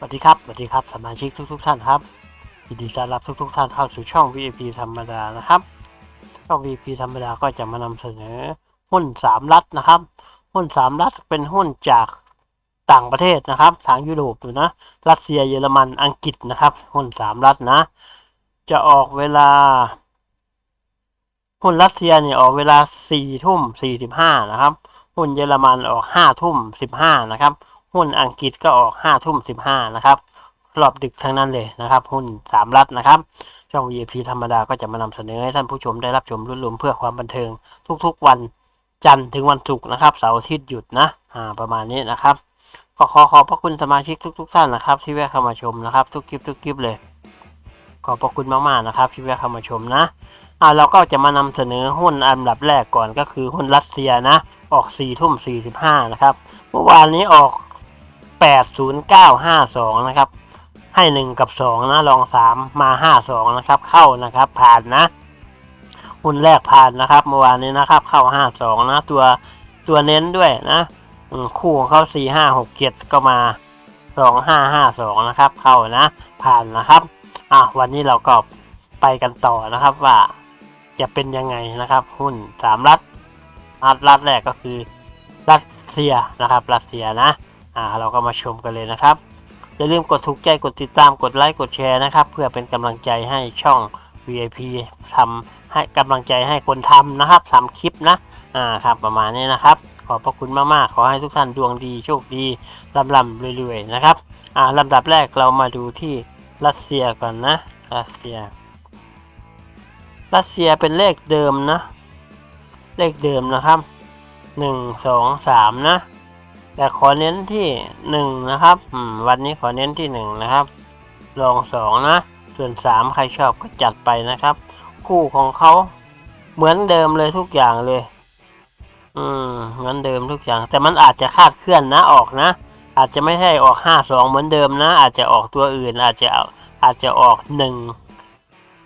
สวัสดีครับสวัสดีครับสมาชิกทุกๆท่านครับยินดีต้อนรับทุกๆท่านเข้าสู่ช่อง VIP ธรรมดานะครับช่อง VIP ธรรมดาก็จะมานำเสนอหุ้นสามรัฐนะครับหุ้นสามรัฐเป็นหุ้นจากต่างประเทศนะครับ ทางยุโรปอยู่นะรัสเซียเยอรมันอังกฤษนะครับ หุ้นสามรัฐนะ จะออกเวลาหุ้นรัสเซียเนี่ยออกเวลาสี่ทุ่มสี่สิบห้านะครับ หุ้นเยอรมันออกห้าทุ่มสิบห้านะครับ หุ้นอังกฤษก็ออกห้าทุ่มสิบห้านะครับรอบดึกทั้งนั้นเลยนะครับ หุ้นสามรัฐนะครับ ช่อง VIP ธรรมดาก็จะมานำเสนอให้ท่านผู้ชมได้รับชมรุ่นรวมเพื่อความบันเทิง ทุกๆวันจันทร์ถึงวันศุกร์นะครับเสาร์อาทิตย์หยุดนะอ่าประมาณนี้นะครับก็ขอขอบพระคุณสมาชิกทุก ๆ ท่านนะครับ ที่แวะเข้ามาชมนะครับ ทุกคลิปทุกคลิปเลย ขอบพระคุณมากๆนะครับ ที่แวะเข้ามาชมนะอ่าเราก็จะมานำเสนอหุ้นอันดับแรกก่อนก็คือหุ้นรัสเซียนะ ออกสี่ทุ่มสี่สิบห้านะครับ เมื่อวานนี้ออก แปดศูนย์เก้าห้าสองนะครับ ให้หนึ่งกับสองนะลองสามมาห้าสองนะครับ เข้านะครับผ่านนะหุ้นแรกผ่านนะครับเมื่อวานนี้นะครับ เข้าห้าสองนะ ตัวตัวเน้นด้วยนะคู่ของเขาสี่ห้าหกเจ็ดก็มาสองห้าห้าสองนะครับ เข้านะ ผ่านนะครับอะวันนี้เราก็ไปกันต่อนะครับว่าจะเป็นยังไงนะครับ หุ้นสามรัฐรัฐรัฐแรกก็คือรัสเซียนะครับ รัสเซียนะ อ่าเราก็มาชมกันเลยนะครับอย่าลืมกดถูกใจกดติดตามกดไลค์กดแชร์นะครับ เพื่อเป็นกำลังใจให้ช่อง VIP ทำให้กำลังใจให้คนทำนะครับทำคลิปนะอ่าครับประมาณนี้นะครับ ขอบพระคุณมากๆ ขอให้ทุกท่านดวงดีโชคดีร่ำเรำรวยๆนะครับอ่าลำดับแรกเรามาดูที่รัสเซียก่อนนะรัสเซีย รัสเซียเป็นเลขเดิมนะ เลขเดิมนะครับหนึ่งสองสามนะ แต่ขอเน้นที่หนึ่งนะครับวันนี้ขอเน้นที่หนึ่งนะครับลองสองนะ ส่วนสามใครชอบก็จัดไปนะครับ คู่ของเขาเหมือนเดิมเลยทุกอย่างเลย อืมเหมือนเดิมทุกอย่าง แต่มันอาจจะคาดเคลื่อนนะออกนะ อาจจะไม่ใช่ออกห้าสองเหมือนเดิมนะ อาจจะออกตัวอื่น อาจจะอาอาจจะออกหนึ่ง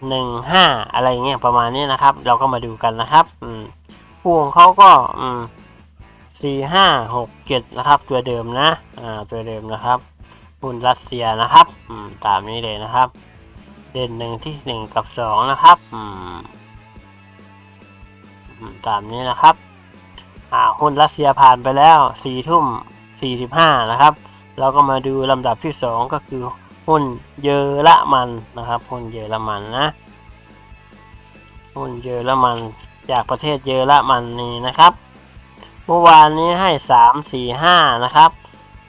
หนึ่งห้าอะไรเงี้ยประมาณนี้นะครับ เราก็มาดูกันนะครับ อืมคู่ของเขาก็ อืม สี่ห้าหกเจ็ดนะครับ ตัวเดิมนะอ่าตัวเดิมนะครับหุ้นรัสเซียนะครับอืมตามนี้เลยนะครับ เด่นหนึ่งที่หนึ่งกับสองนะครับอืมอืมตามนี้นะครับอ่าหุ้นรัสเซียผ่านไปแล้วสี่ทุ่มสี่สิบห้านะครับเราก็มาดูลำดับที่สองก็คือหุ้นเยอรมันนะครับหุ้นเยอรมันนะหุ้นเยอรมันจากประเทศเยอรมันนี่นะครับ เมื่อวานนี้ให้สามสี่ห้านะครับ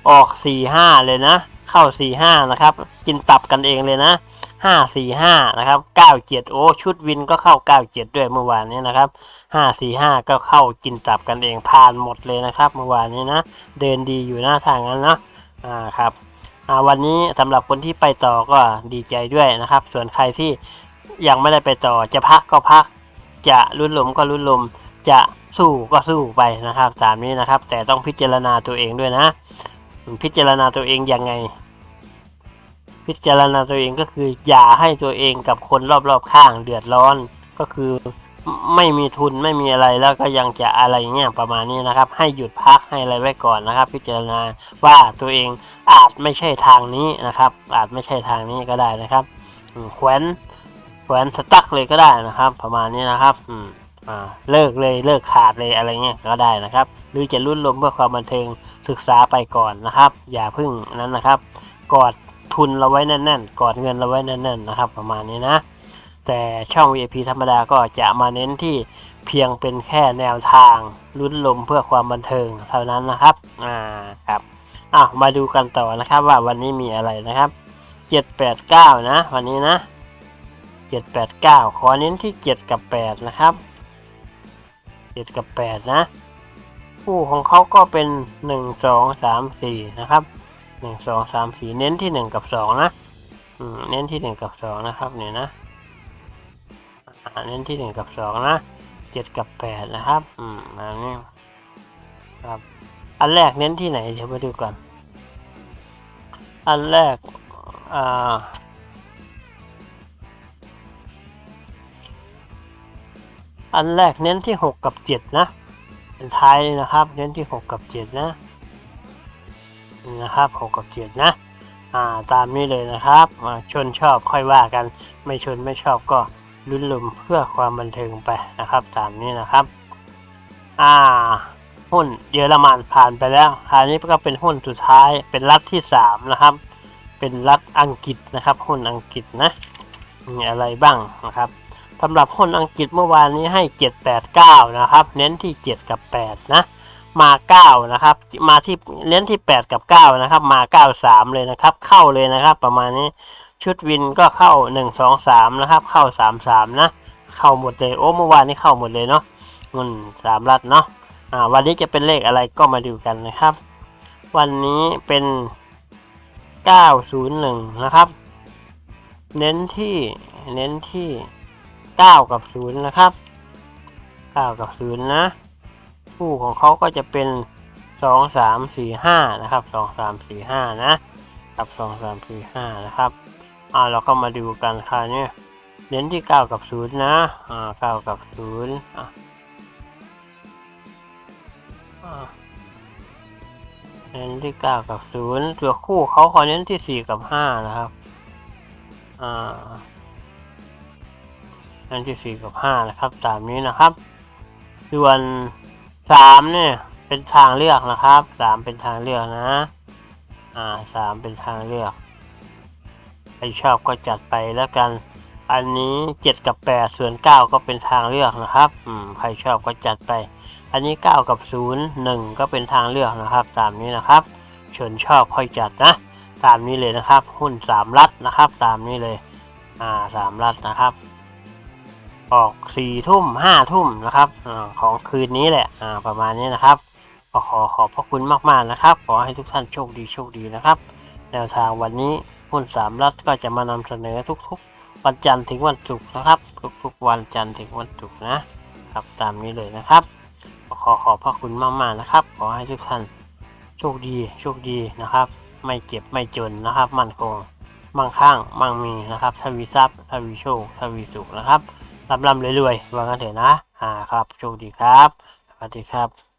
ออกสี่ห้าเลยนะ เข้าสี่ห้านะครับ กินตับกันเองเลยนะห้าสี่ห้านะครับเก้าเจ็ดโอ้ชุดวินก็เข้าเก้าเจ็ดด้วยเมื่อวานนี้นะครับห้าสี่ห้าก็เข้ากินตับกันเองผ่านหมดเลยนะครับ เมื่อวานนี้นะ เดินดีอยู่หน้าทางนั้นนะอ่าครับอ่าวันนี้สำหรับคนที่ไปต่อก็ดีใจด้วยนะครับ ส่วนใครที่ยังไม่ได้ไปต่อจะพักก็พัก จะลุ้นลมก็ลุ้นลมจะ สู้ก็สู้ไปนะครับตามนี้นะครับ แต่ต้องพิจารณาตัวเองด้วยนะ พิจารณาตัวเองยังไง พิจารณาตัวเองก็คืออย่าให้ตัวเองกับคนรอบๆข้างเดือดร้อนก็คือไม่มีทุนไม่มีอะไรแล้วก็ยังจะอะไรเงี้ยประมาณนี้นะครับ ให้หยุดพักให้อะไรไว้ก่อนนะครับ พิจารณาว่าตัวเองอาจไม่ใช่ทางนี้นะครับ อาจไม่ใช่ทางนี้ก็ได้นะครับแขวนแขวนสตั๊กเลยก็ได้นะครับ ประมาณนี้นะครับ อืม เลิกเลยเลิกขาดเลยอะไรเงี้ยก็ได้นะครับ หรือจะรุ่นลมเพื่อความบันเทิงศึกษาไปก่อนนะครับ อย่าพึ่งนั้นนะครับ กอดทุนเราไว้แน่นๆ กอดเงินเราไว้แน่นๆนะครับ ประมาณนี้นะ แต่ช่อง VIP ธรรมดาก็จะมาเน้นที่เพียงเป็นแค่แนวทางลุ้นลมเพื่อความบันเทิงเท่านั้นนะครับอ่าครับอะมาดูกันต่อนะครับว่าวันนี้มีอะไรนะครับเจ็ดแปดเก้านะ วันนี้นะเจ็ดแปดเก้าขอเน้นที่เจ็ดกับแปดนะครับ เจ็ดกับแปดนะ คู่ของเขาก็เป็นหนึ่งสองสามสี่นะครับหนึ่งสองสามสี่เน้นที่หนึ่งกับสองนะอืมเน้นที่หนึ่งกับสองนะครับเนี่ยนะเน้นที่หนึ่งกับสองนะเจ็ดกับแปดนะครับ อืมอันนี้ครับ อันแรกเน้นที่ไหนเดี๋ยวมาดูก่อน อันแรกอ่า อันแรกเน้นที่หกกับเจ็ดนะเป็นไทยนะครับเน้นที่หกกับเจ็ดนะนะครับหกกับเจ็ดนะอ่าตามนี้เลยนะครับอ่าชนชอบค่อยว่ากัน ไม่ชนไม่ชอบก็ลุ้นลุมเพื่อความบันเทิงไปนะครับ ตามนี้นะครับอ่าหุ้นเยอรมันผ่านไปแล้วคราวนี้ก็เป็นหุ้นสุดท้ายเป็นรัฐที่สามนะครับ เป็นรัฐอังกฤษนะครับ หุ้นอังกฤษนะมีอะไรบ้างนะครับ สำหรับหุ้นอังกฤษเมื่อวานนี้ให้ 789 นะครับ เน้นที่ 7 กับ 8 นะ มา 9 นะครับ มาที่เน้นที่ 8 กับ 9 นะครับ มา 93 เลยนะครับ เข้าเลยนะครับ ประมาณนี้ชุดวินก็เข้า 1 2 3 นะครับ เข้า 3 3 นะ เข้าหมดเลยโอ้เมื่อวานนี้เข้าหมดเลยเนาะเงินสามรัฐเนาะอ่าวันนี้จะเป็นเลขอะไรก็มาดูกันนะครับ วันนี้เป็น 901 นะครับ เน้นที่เน้นที่ 9กับ0นะครับ9กับ0นะ คู่ของเขาก็จะเป็น2 3 4 5นะครับ2 3 4 5นะกับ2 3 4 5นะครับอ่าเราก็มาดูกันค่ะเนี่ยเน้นที่9กับ0นะอ่า9กับ0อะอ่าเน้นที่9กับ0ตัวคู่เขาขอเน้นที่4กับ5นะครับอ่า อันที่สี่กับห้านะครับตามนี้นะครับส่วนสามเนี่ยเป็นทางเลือกนะครับสามเป็นทางเลือกนะ อ่าสามเป็นทางเลือกใครชอบก็จัดไปแล้วกัน อันนี้เจ็ดกับแปดส่วนเก้าก็เป็นทางเลือกนะครับ อืมใครชอบก็จัดไป อันนี้เก้ากับศูนย์หนึ่งก็เป็นทางเลือกนะครับตามนี้นะครับชนชอบค่อยจัดนะ ตามนี้เลยนะครับ หุ้นสามรัฐนะครับ ตามนี้เลย อ่าสามรัฐนะครับ ออกสี่ทุ่มห้าทุ่มนะครับอของคืนนี้แหละประมาณนี้นะครับก็ขอขอบพระคุณมากๆนะครับ ขอให้ทุกท่านโชคดีโชคดีนะครับ แนวทางวันนี้หุ้นสามรัฐก็จะมานำเสนอทุกๆ วันจันทร์ถึงวันศุกร์นะครับ ทุกๆ วันจันทร์ถึงวันศุกร์นะครับตามนี้เลยนะครับขอขอบพระคุณมากๆนะครับ ขอให้ทุกท่านโชคดีโชคดีนะครับ ไม่เจ็บไม่จนนะครับ มั่นคงมั่งคั่งมั่งมีนะครับทวีทรัพย์ทวีโชคทวีสุขนะครับ ร่ำรวยๆว่างั้นเถอะนะ อ่าครับ โชคดีครับ สวัสดีครับ